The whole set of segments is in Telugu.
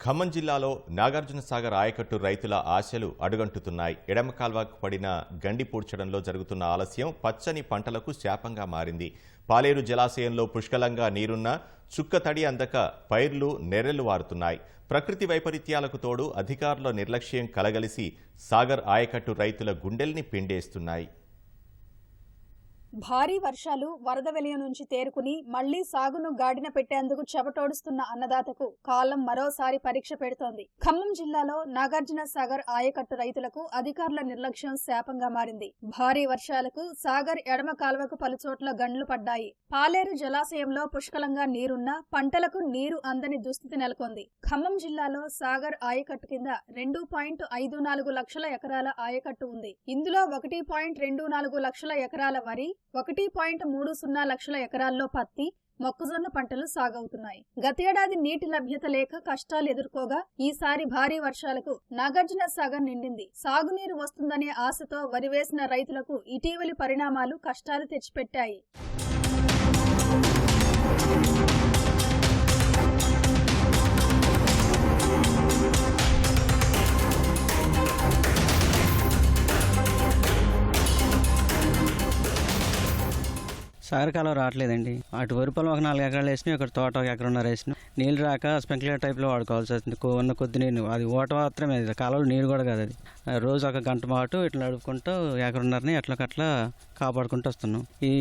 ఖమ్మం జిల్లాలో నాగార్జున సాగర్ ఆయకట్టు రైతుల ఆశలు అడుగంటుతున్నాయి. ఎడమ కాల్వకు పడిన గండి పూడ్చడంలో జరుగుతున్న ఆలస్యం పచ్చని పంటలకు శాపంగా మారింది. పాలేరు జలాశయంలో పుష్కలంగా నీరున్న చుక్క తడి అందక పైర్లు నెర్రెలు వారుతున్నాయి. ప్రకృతి వైపరీత్యాలకు తోడు అధికారుల నిర్లక్ష్యం కలగలిసి సాగర్ ఆయకట్టు రైతుల గుండెల్ని పిండేస్తున్నాయి. భారీ వర్షాలు వరద వెలియ నుంచి తేరుకుని మళ్ళీ సాగును గాడిన పెట్టేందుకు చెమటోడుస్తున్న అన్నదాతకు కాలం మరోసారి పరీక్ష పెడుతోంది. ఖమ్మం జిల్లాలో నాగార్జున సాగర్ ఆయకట్టు రైతులకు అధికారుల నిర్లక్ష్యం శాపంగా మారింది. భారీ వర్షాలకు సాగర్ ఎడమ కాలువకు పలుచోట్ల గండ్లు పడ్డాయి. పాలేరు జలాశయంలో పుష్కలంగా నీరున్నా పంటలకు నీరు అందని దుస్థితి నెలకొంది. ఖమ్మం జిల్లాలో సాగర్ ఆయకట్టు కింద రెండు పాయింట్ ఐదు నాలుగు లక్షల ఎకరాల ఆయకట్టు ఉంది. ఇందులో ఒకటి పాయింట్ రెండు నాలుగు లక్షల ఎకరాల వరి ఒకటి పాయింట్ మూడు సున్నా లక్షల ఎకరాల్లో పత్తి మొక్కజొన్న పంటలు సాగవుతున్నాయి. గతేడాది నీటి లభ్యత లేక కష్టాలు ఎదుర్కోగా ఈసారి భారీ వర్షాలకు నాగార్జున సాగర్ నిండింది. సాగునీరు వస్తుందనే ఆశతో వరి వేసిన రైతులకు ఇటీవలి పరిణామాలు కష్టాలు తెచ్చిపెట్టాయి. సాగరకాలం రావట్లేదండి. అటు వరి పొలం ఒక నాలుగు ఎకరాలు వేసినాయి ఇక్కడ తోట ఒక ఎకరన్నర వేసినాం. నీళ్ళు రాక స్ప్రింక్లర్ టైప్లో వాడుకోవాల్సి వస్తుంది. ఉన్న కొద్ది నీరు అది ఓట మాత్రమే కాలంలో నీరు కూడా కాదు అది. రోజు ఒక గంట మాటు ఇట్లా నడుపుకుంటూ ఎకరన్నరని ఎట్లకట్లా కాపాడుకుంటూ వస్తున్నాం. ఈ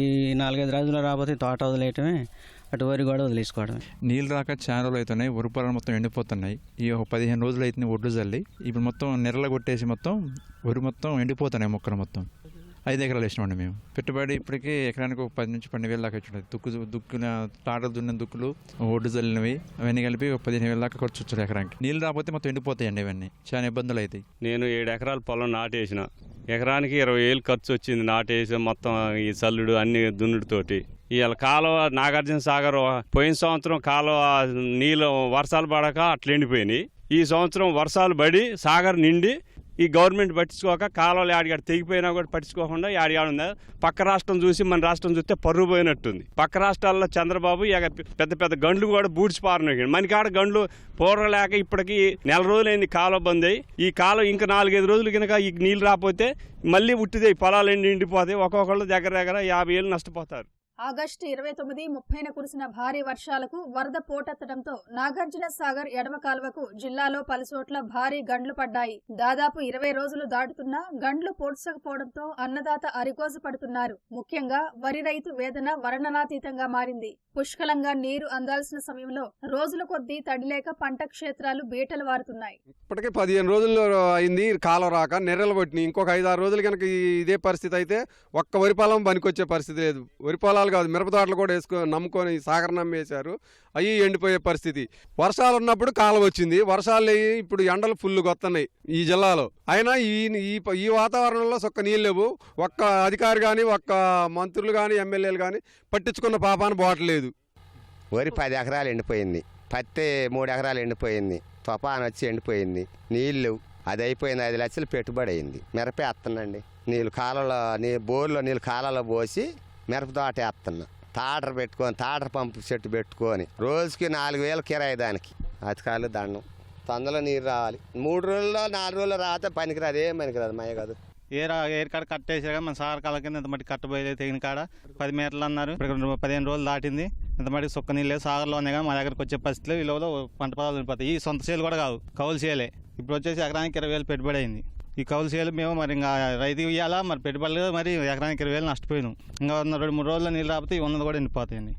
నాలుగైదు రోజులు రాబోతే తోట వదిలేయటమే అటు వరి కూడా వదిలేసుకోవడమే. నీళ్ళు రాక చాలా రోజులు అవుతున్నాయి వరి పొలాలు మొత్తం ఎండిపోతున్నాయి. ఈ ఒక పదిహేను రోజులు అయితే ఒడ్లు చల్లి ఇప్పుడు మొత్తం నెరల కొట్టేసి మొత్తం వరి మొత్తం ఎండిపోతున్నాయి మొక్కలు మొత్తం. ఐదు ఎకరాలు వేసినామండి మేము. పెట్టుబడి ఇప్పటికీ ఎకరానికి ఒక పది నుంచి పన్నెండు వేలు దాకా వచ్చి దుక్కు దుక్కున తాటలు దున్న దుక్కులు ఒడ్డు చల్లినవి అవన్నీ కలిపి ఒక పదిహేను వేల దాకా ఖర్చు వచ్చారు ఎకరానికి. నీళ్ళు రాకపోతే మొత్తం ఎండిపోతాయండి ఇవన్నీ. చాలా ఇబ్బందులు అవుతాయి నేను ఏడు ఎకరాల పొలం నాటేసిన. ఎకరానికి ఇరవై వేలు ఖర్చు వచ్చింది నాటేసి మొత్తం ఈ చల్లుడు అన్ని దున్నుడితోటి. ఇవాళ కాలువ నాగార్జున సాగర్ పోయిన సంవత్సరం కాలువ నీళ్ళు వర్షాలు పడక అట్లా ఎండిపోయినాయి. ఈ సంవత్సరం వర్షాలు పడి సాగర్ నిండి ఈ గవర్నమెంట్ పట్టించుకోక కాలువలు ఆడిగాడు తెగిపోయినా కూడా పట్టించుకోకుండా ఆడిగాడు ఉంది పక్క రాష్ట్రం చూసి మన రాష్ట్రం చూస్తే పరువు పోయినట్టుంది. పక్క రాష్ట్రాల్లో చంద్రబాబు ఇక పెద్ద పెద్ద గండ్లు కూడా బూడ్చిపారినాయి మనకాడ గండ్లు పూర్వ లేక ఇప్పటికి నెల రోజులైంది కాలువ బంద్ అయ్యి. ఈ కాలువ ఇంకా నాలుగైదు రోజులు కనుక ఈ నీళ్ళు రాకపోతే మళ్ళీ ఉట్టిదే పొలాలు ఎండి ఎండిపోతాయి ఒక్కొక్కళ్ళు దగ్గర దగ్గర యాభై ఏళ్ళు నష్టపోతారు. ఆగస్టు ఇరవై తొమ్మిది ముప్పైన కురిసిన భారీ వర్షాలకు వరద పోటెత్తడంతో నాగార్జున సాగర్ ఎడమ కాలువకు జిల్లాలో పలుచోట్ల భారీ గండ్లు పడ్డాయి. దాదాపు ఇరవై రోజులు దాటుతున్నా గండ్లు పోడ్చకపోవడంతో అన్నదాత అరికోజు పడుతున్నారు. ముఖ్యంగా వరి రైతు వేదన వర్ణనాతీతంగా మారింది. పుష్కలంగా నీరు అందాల్సిన సమయంలో రోజుల కొద్దీ తడిలేక పంట క్షేత్రాలు బీటలు వారుతున్నాయి. ఇప్పటికే పదిహేను రోజుల్లో అయింది కాలం రాక నెర్రలు పట్టినాయి. ఇంకొక ఐదు ఆరు రోజులు కనుక ఇదే పరిస్థితి అయితే ఒక్క వరి పొలం పనికొచ్చే పరిస్థితి లేదు. వరి పొలాలు కాదు మిరప తోటలు కూడా వేసుకో నమ్ముకొని సాగర్ నమ్మేశారు. అవి ఎండిపోయే పరిస్థితి. వర్షాలు ఉన్నప్పుడు కాలం వచ్చింది. వర్షాలు ఇప్పుడు ఎండలు ఫుల్ కొత్తన్నాయి ఈ జిల్లాలో. అయినా ఈ ఈ వాతావరణంలో సొక్క నీళ్ళు లేవు. ఒక్క అధికారి కానీ ఒక్క మంత్రులు కానీ ఎమ్మెల్యేలు కానీ పట్టించుకున్న పాపాన్ని పోవట్లేదు వరి పది ఎకరాలు ఎండిపోయింది. పత్తి మూడు ఎకరాలు ఎండిపోయింది. తుఫాన్ వచ్చి ఎండిపోయింది. నీళ్ళు అది అయిపోయింది. ఐదు లక్షలు పెట్టుబడి అయింది. మిరపే వేస్తున్నాండి. నీళ్ళు కాలలో నీ బోర్లో నీళ్ళు కాలంలో పోసి మిరప తోట వేస్తున్నా. తాటర పెట్టుకొని తాటర పంపు చెట్టు పెట్టుకొని రోజుకి నాలుగు వేలు కిరాయి దానికి. అతికాలు దండం. తొందరలో నీరు రావాలి. మూడు రోజుల్లో నాలుగు రోజుల్లో రాతే పనికిరాదు. ఏం పనికిరాదు మయ కాదు ఏరా ఏరు కాడ కట్టేసారు మన సార్ కాళ్ళ కింద ఇంత మట్టి కట్టబోయే తెగిన కాడ. పది మీటర్లు అన్నారు. ఇక్కడ పదిహేను రోజులు దాటింది. ఇంత మట్టి సుక్క నీళ్ళు సాగర్లో ఉన్నాయి కానీ మా దగ్గరకు వచ్చే పరిస్థితులు. ఈ లోపల పంట పొలాలు వెళ్ళిపోతాయి ఈ సొంత చేలు కూడా కావు. కౌలు చేయలే ఇప్పుడు వచ్చేసి ఎకరానికి ఇరవై వేలు పెట్టుబడి అయింది. ఈ కౌలు మేము మరి ఇంకా రైతు ఇవ్వాలా మరి పెట్టుబడులు మరి ఎకరానికి ఇరవై వేలు నష్టపోయినాం. ఇంకా రెండు మూడు రోజుల్లో నీళ్ళు రాకపోతే ఈ ఉన్నది కూడా ఎండిపోతాయండి.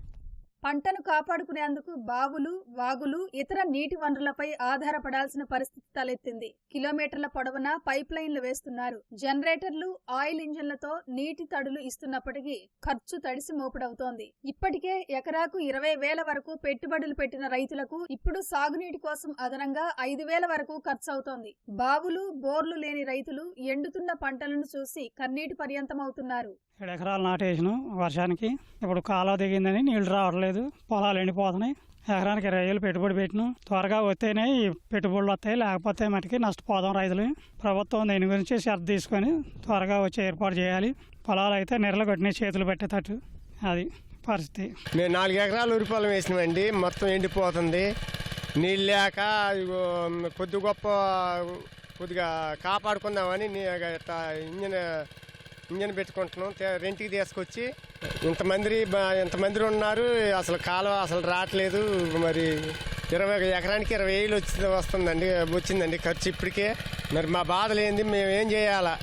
పంటను కాపాడుకునేందుకు బావులు వాగులు ఇతర నీటి వనరులపై ఆధారపడాల్సిన పరిస్థితి తలెత్తింది. కిలోమీటర్ల పొడవునా పైప్ లైన్లు వేస్తున్నారు. జనరేటర్లు ఆయిల్ ఇంజన్లతో నీటి తడులు ఇస్తున్నప్పటికీ ఖర్చు తడిసి మోపుడవుతోంది. ఇప్పటికే ఎకరాకు ఇరవై వేల వరకు పెట్టుబడులు పెట్టిన రైతులకు ఇప్పుడు సాగునీటి కోసం అదనంగా ఐదు వేల వరకు ఖర్చవుతోంది. బావులు బోర్లు లేని రైతులు ఎండుతున్న పంటలను చూసి కన్నీటి పర్యంతమవుతున్నారు. ఏడు ఎకరాలు నాటేసినాం వర్షానికి. ఇప్పుడు కాలువ దిగిందని నీళ్ళు రావట్లేదు. పొలాలు ఎండిపోతున్నాయి. ఎకరానికి ఇరవై వేలు పెట్టుబడి పెట్టినాం. త్వరగా వస్తేనే ఈ పెట్టుబడులు వస్తాయి. లేకపోతే మటుకి నష్టపోదాం రైతులు. ప్రభుత్వం దీని గురించి శ్రద్ధ తీసుకొని త్వరగా వచ్చి ఏర్పాటు చేయాలి. పొలాలు అయితే నెరలు కొట్టినాయి చేతులు పెట్టేటట్టు అది పరిస్థితి. మేము నాలుగు ఎకరాలు ఉరిపొలం వేసినామండి. మొత్తం ఎండిపోతుంది. నీళ్ళు లేక కొద్ది గొప్ప కొద్దిగా కాపాడుకుందామని నీ- ఇంజన్ ఇంజన్ పెట్టుకుంటున్నాం. రెంట్కి తీసుకొచ్చి ఇంతమంది ఇంతమంది ఉన్నారు. అసలు కాలువ అసలు రావట్లేదు. మరి ఇరవై ఎకరానికి ఇరవై వేలు వచ్చి వస్తుందండి వచ్చిందండి ఖర్చు ఇప్పటికే. మరి మా బాధ లేనిది మేము ఏం చేయాలా?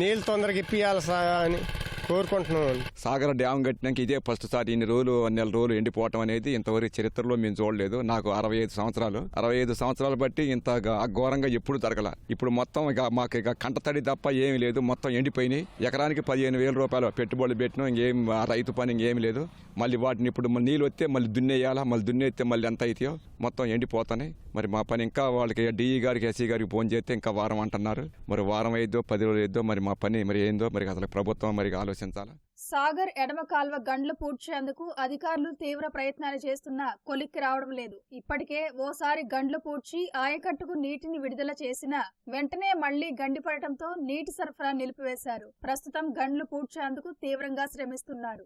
నీళ్ళు తొందరగా ఇప్పియాలి సా అని కోరుకుంటున్నాం సాగర డ్యామ్ కట్టినాక ఇదే ఫస్ట్ సారి ఇన్ని రోజులు నెల రోజులు ఎండిపోవటం అనేది ఇంతవరకు చరిత్రలో మేము చూడలేదు. నాకు అరవై ఐదు సంవత్సరాలు. అరవై ఐదు సంవత్సరాలు బట్టి ఇంత గా- ఘోరంగా ఎప్పుడు జరగల. ఇప్పుడు మొత్తం ఇక మాకు ఇక కంటతడి తప్ప ఏమీ లేదు. మొత్తం ఎండిపోయినాయి. ఎకరానికి పదిహేను వేల రూపాయలు పెట్టుబడులు పెట్టినాం. ఇంకేం ఆ రైతు పని ఇంకేం లేదు. మళ్ళీ వాటిని ఇప్పుడు నీళ్ళు వస్తే మళ్ళీ దున్నేయాలా? మళ్ళీ దున్నేస్తే మళ్ళీ ఎంత అవుతాయో మొత్తం ఎండిపోతున్నాయి. మరి మా పని ఇంకా వాళ్ళకి డిఈ గారికి ఎస్సీ గారికి ఫోన్ చేస్తే ఇంకా వారం అంటున్నారు. మరి వారం అయిద్దో పది రోజులు అయిద్దో మరి మా పని మరి ఏందో మరి అసలు ప్రభుత్వం మరి ఆలోచించాలా? సాగర్ ఎడమ కాల్వ గండ్లు పూడ్చేందుకు అధికారులు తీవ్ర ప్రయత్నాలు చేస్తున్నా కొలిక్కి రావడం లేదు. ఇప్పటికే ఓసారి గండ్లు పూడ్చి ఆయకట్టుకు నీటిని విడుదల చేసినా వెంటనే మళ్ళీ గండిపడటంతో నీటి సరఫరా నిలిపివేశారు. ప్రస్తుతం గండ్లు పూడ్చేందుకు తీవ్రంగా శ్రమిస్తున్నారు.